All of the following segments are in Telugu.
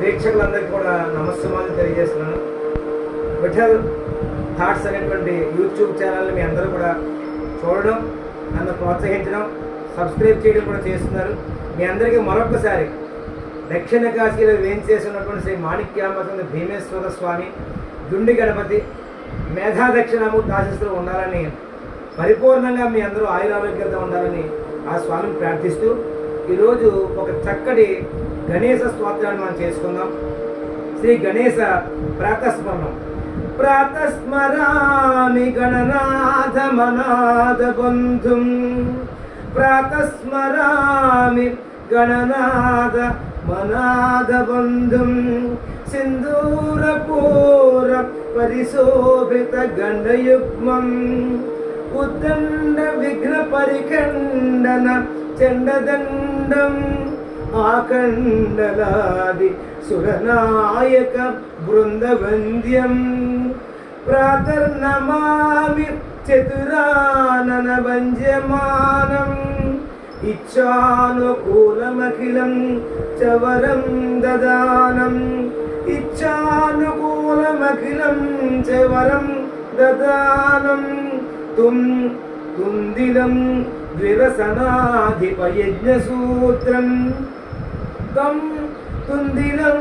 ప్రేక్షకులందరికీ కూడా నమస్సుమాలు తెలియజేస్తున్నాను. విఠల్ థాట్స్ అనేటువంటి యూట్యూబ్ ఛానల్ని మీ అందరూ కూడా చూడడం నన్ను ప్రోత్సహించడం సబ్స్క్రైబ్ చేయడం కూడా చేస్తున్నారు. మీ అందరికీ మరొకసారి దక్షిణ కాశీలో వేయించేసి ఉన్నటువంటి శ్రీ మాణిక్యాంబ భీమేశ్వర స్వామి దుండి గణపతి మేధా దక్షిణామూర్తి ఆశీస్సులు ఉండాలని పరిపూర్ణంగా మీ అందరూ ఆయురారోగ్యంగా ఉండాలని ఆ స్వామిని ప్రార్థిస్తూ ఈరోజు ఒక చక్కటి గణేశ స్తోత్రాన్ని మనం చేసుకుందాం. శ్రీ గణేశ ప్రాతస్మరణం. ప్రాతస్మరామి గణనాథ మనాథ బంధుం. ప్రాతస్మరామి గణనాథ మనాథ బంధుం. సింధూరపూర పరిశోభిత గండయుగ్మం. ఉద్దండ విఘ్న పరిఖండన చండదండం ఆకండలాది సురనాయక బృందవంద్యం ప్రాతర్నమామి చతురానన వంజ్యమానం ఇచ్చానుకూలమఖిలం చవరం దదానం ఇచ్చానుకూలమఖిలం చవరం దదానం తుం తుందిలం ద్విరసనాధిపయజ్ఞసూత్రం. తం తుందిలం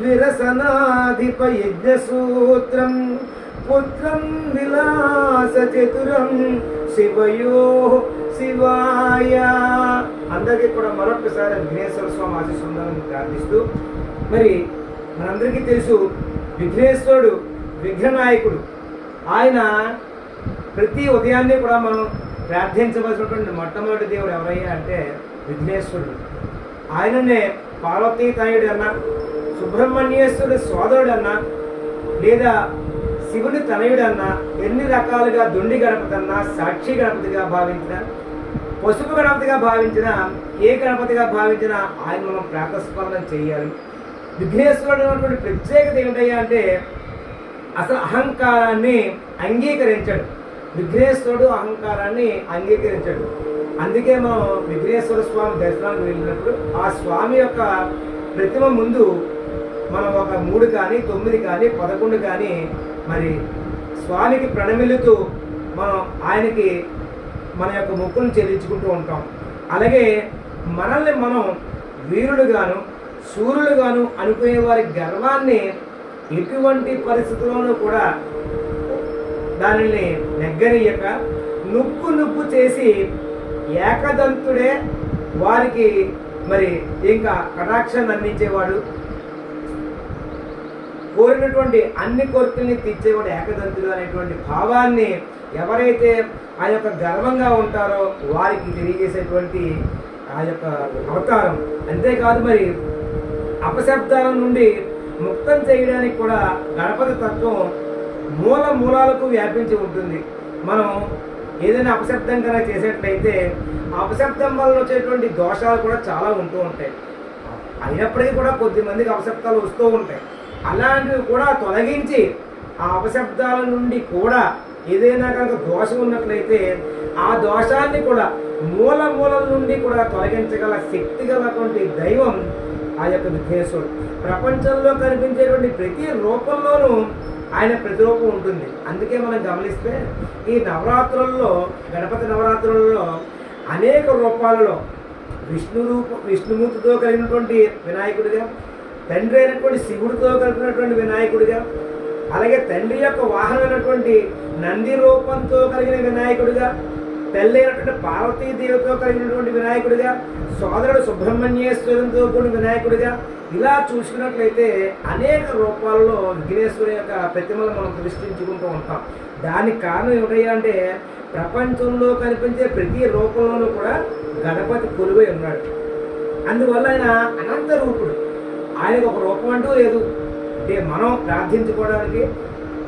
ద్విరసనాధిపయజ్ఞసూత్రం. పుత్రం విలాసచతురం శివయో శివాయ. అందరికీ కూడా మరొకసారి విఘ్నేశ్వర స్వామి ఆశీస్సుందని ప్రార్థిస్తూ మరి మనందరికీ తెలుసు విఘ్నేశ్వరుడు విఘ్ననాయకుడు. ఆయన ప్రతి ఉదయాన్నే కూడా మనం ప్రార్థించవలసినటువంటి మొట్టమొదటి దేవుడు ఎవరయ్యా అంటే విఘ్నేశ్వరుడు. ఆయననే పార్వతీతాయుడు అన్న సుబ్రహ్మణ్యేశ్వరుడు సోదరుడు అన్న లేదా శివుని తనయుడన్నా ఎన్ని రకాలుగా దుండి గణపతి సాక్షి గణపతిగా భావించిన పసుపు గణపతిగా భావించిన ఏ గణపతిగా భావించిన ఆయన మనం ప్రాతస్మరణ చేయాలి. విఘ్నేశ్వరుడు అన్నటువంటి ప్రత్యేకత ఏమిటయ్యా అంటే అసలు అహంకారాన్ని అంగీకరించాడు. విఘ్నేశ్వరుడు అహంకారాన్ని అంగీకరించాడు. అందుకే మనం విఘ్నేశ్వర స్వామి దర్శనానికి వెళ్ళినప్పుడు ఆ స్వామి యొక్క ప్రతిమ ముందు మనం ఒక మూడు కానీ తొమ్మిది కానీ పదకొండు కానీ మరి స్వామికి ప్రణమిల్లుతూ మనం ఆయనకి మన యొక్క మొక్కులను చెల్లించుకుంటూ ఉంటాం. అలాగే మనల్ని మనం వీరుడుగాను సూర్యుడుగాను అనుకునే వారి గర్వాన్ని ఎటువంటి పరిస్థితుల్లోనూ కూడా దానిని నెగ్గనీయక నుప్పు నుప్పు చేసి ఏకదంతుడే వారికి మరి ఇంకా కటాక్షాన్ని అందించేవాడు. కోరినటువంటి అన్ని కోరికల్ని తీర్చేవాడు ఏకదంతుడు అనేటువంటి భావాన్ని ఎవరైతే ఆ యొక్క గర్వంగా ఉంటారో వారికి తెలియజేసేటువంటి ఆ యొక్క అవతారం. అంతేకాదు మరి అపశబ్దాల నుండి ముక్తం చేయడానికి కూడా గణపతి తత్వం మూల మూలాలకు వ్యాపించి ఉంటుంది. మనం ఏదైనా అపశబ్దం కనుక చేసేట్లయితే ఆ అపశబ్దం వల్ల వచ్చేటువంటి దోషాలు కూడా చాలా ఉంటూ ఉంటాయి. అయినప్పటికీ కూడా కొద్దిమందికి అపశబ్దాలు వస్తూ ఉంటాయి. అలాంటివి కూడా తొలగించి ఆ అపశబ్దాల నుండి కూడా ఏదైనా కనుక దోషం ఉన్నట్లయితే ఆ దోషాన్ని కూడా మూల మూలల నుండి కూడా తొలగించగల శక్తి గలటువంటి దైవం ఆ యొక్క విఘ్నేశ్వరుడు. ప్రపంచంలో కనిపించేటువంటి ప్రతి రూపంలోనూ ఆయన ప్రతిరూపం ఉంటుంది. అందుకే మనం గమనిస్తే ఈ నవరాత్రుల్లో గణపతి నవరాత్రులలో అనేక రూపాలలో విష్ణు రూప విష్ణుమూర్తితో కలిగినటువంటి వినాయకుడిగా తండ్రి అయినటువంటి శివుడితో కలిగినటువంటి వినాయకుడిగా అలాగే తండ్రి యొక్క వాహనమైనటువంటి నంది రూపంతో కలిగిన వినాయకుడిగా పెళ్ళైనటువంటి పార్వతీదేవితో కలిగినటువంటి వినాయకుడిగా సోదరుడు సుబ్రహ్మణ్యేశ్వరునితో కూడిన వినాయకుడిగా ఇలా చూసుకున్నట్లయితే అనేక రూపాల్లో విఘ్నేశ్వరి యొక్క ప్రతిమలు మనం దృష్టించుకుంటూ ఉంటాం. దానికి కారణం ఏమిటయ్యా అంటే ప్రపంచంలో కనిపించే ప్రతి రూపంలోనూ కూడా గణపతి కొలువై ఉన్నాడు. అందువల్ల ఆయన అనంత రూపుడు. ఆయనకు ఒక రూపం అంటూ లేదు. అంటే మనం ప్రార్థించుకోవడానికి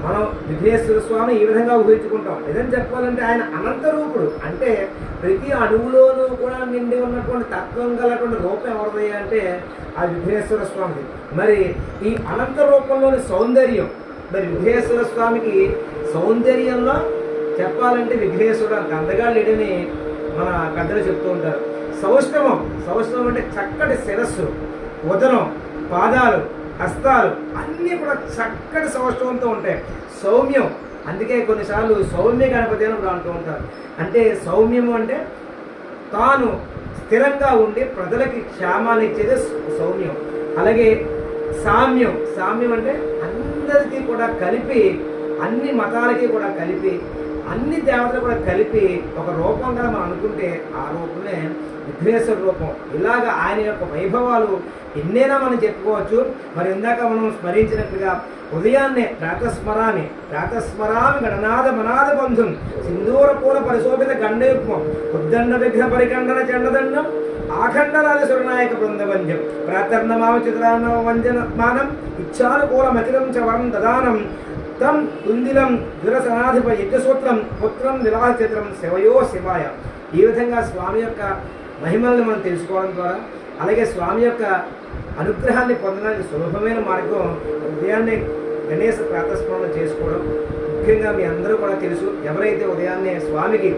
మనం విఘ్నేశ్వర స్వామి ఈ విధంగా ఊహించుకుంటాం. నిజం చెప్పాలంటే ఆయన అనంత రూపుడు. అంటే ప్రతి అణువులోనూ కూడా నిండి ఉన్నటువంటి తత్వం గలటువంటి రూపం ఎవరిది అంటే ఆ విఘ్నేశ్వర స్వామిది. మరి ఈ అనంత రూపంలోని సౌందర్యం మరి విఘ్నేశ్వర స్వామికి సౌందర్యంలో చెప్పాలంటే విఘ్నేశ్వరుడు అంత అందగా లేడని మన పెద్దలు చెప్తూ ఉంటారు. సౌష్ఠవం సౌష్ఠవం అంటే చక్కటి శిరస్సు ఉదరం పాదాలు హస్తాలు అన్నీ కూడా చక్కటి సౌష్ఠవంతో ఉంటాయి. సౌమ్యం. అందుకే కొన్నిసార్లు సౌమ్య గణపతి అని కూడా అంటూ ఉంటారు. అంటే సౌమ్యము అంటే తాను స్థిరంగా ఉండి ప్రజలకి క్షేమాన్ని ఇచ్చేది సౌమ్యం. అలాగే సామ్యం. సామ్యం అంటే అందరికీ కూడా కలిపి అన్ని మతాలకి కూడా కలిపి అన్ని దేవతలు కూడా కలిపి ఒక రూపం కదా మనం అనుకుంటే ఆ రూపమే విఘ్నేశ్వర రూపం. ఇలాగ ఆయన యొక్క వైభవాలు ఎన్నైనా మనం చెప్పుకోవచ్చు. మరి ఇందాక మనం స్మరించినట్లుగా ఉదయాన్నే ప్రాతస్మరాన్ని ప్రాతస్మరామి గణనాథ మనాథ బంధుం సింధూర పూల పరిశోభిత గండయుగ్మం ఉద్దండ విఘ్న పరిఖండన చండదండం ఆఖండరాజ సురనాయక బృందవంద్యం ప్రాతర్ణమామ చిత్రాన్న వంజన మానం ఇచ్చానుకూల మతిరం చ వరం దదానం తం కుందిలం దురసనాధిప యజ్ఞసూత్రం పుత్రం వివాహ చిత్రం శివయో శివాయ. ఈ విధంగా స్వామి యొక్క మహిమల్ని మనం తెలుసుకోవడం ద్వారా అలాగే స్వామి యొక్క అనుగ్రహాన్ని పొందడానికి సులభమైన మార్గం ఉదయాన్నే గణేశ ప్రాతస్మరణ చేసుకోవడం. ముఖ్యంగా మీ అందరూ కూడా తెలుసు ఎవరైతే ఉదయాన్నే స్వామికి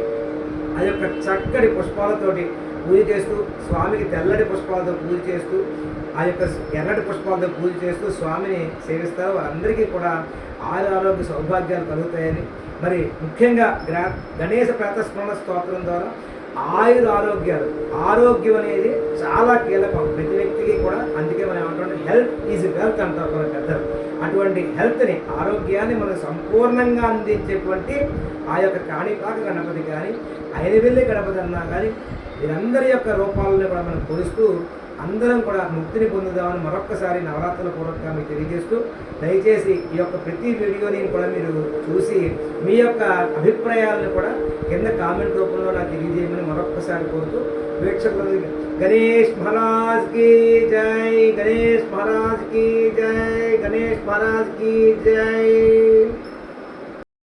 ఆ యొక్క చక్కటి పుష్పాలతోటి పూజ చేస్తూ స్వామికి తెల్లటి పుష్పాలతో పూజ చేస్తూ ఆ యొక్క ఎర్రటి పుష్పాలతో పూజ చేస్తూ స్వామిని సేవిస్తారు. వారందరికీ కూడా ఆయుర ఆరోగ్య సౌభాగ్యాలు కలుగుతాయని. మరి ముఖ్యంగా గ్రా గణేశ ప్రాతస్మరణ స్తోత్రం ద్వారా ఆయుర ఆరోగ్యాలు ఆరోగ్యం అనేది చాలా కీలకం. ప్రతి వ్యక్తికి కూడా. అందుకే మనం ఏమంటుంటే హెల్త్ ఈజ్ వెల్త్ అంటారు మన పెద్దలు. అటువంటి హెల్త్ని ఆరోగ్యాన్ని మనకు సంపూర్ణంగా అందించేటువంటి ఆ యొక్క కాణిపాక గణపతి కానీ ఐదవెల్లి గణపతి అన్నా కానీ వీరందరి యొక్క రూపాలను కూడా మనం కొలుస్తూ అందరం కూడా ముక్తిని పొందుదామని మరొక్కసారి నవరాత్రుల పూర్వకంగా మీకు తెలియజేస్తూ దయచేసి ఈ యొక్క ప్రతి వీడియోని కూడా మీరు చూసి మీ యొక్క అభిప్రాయాలను కూడా కింద కామెంట్ రూపంలో నాకు తెలియజేయమని మరొక్కసారి కోరుతూ వీక్షకులు గణేష్ మహారాజ్ की जय गणेश महाराज की जय गणेश महाराज की जय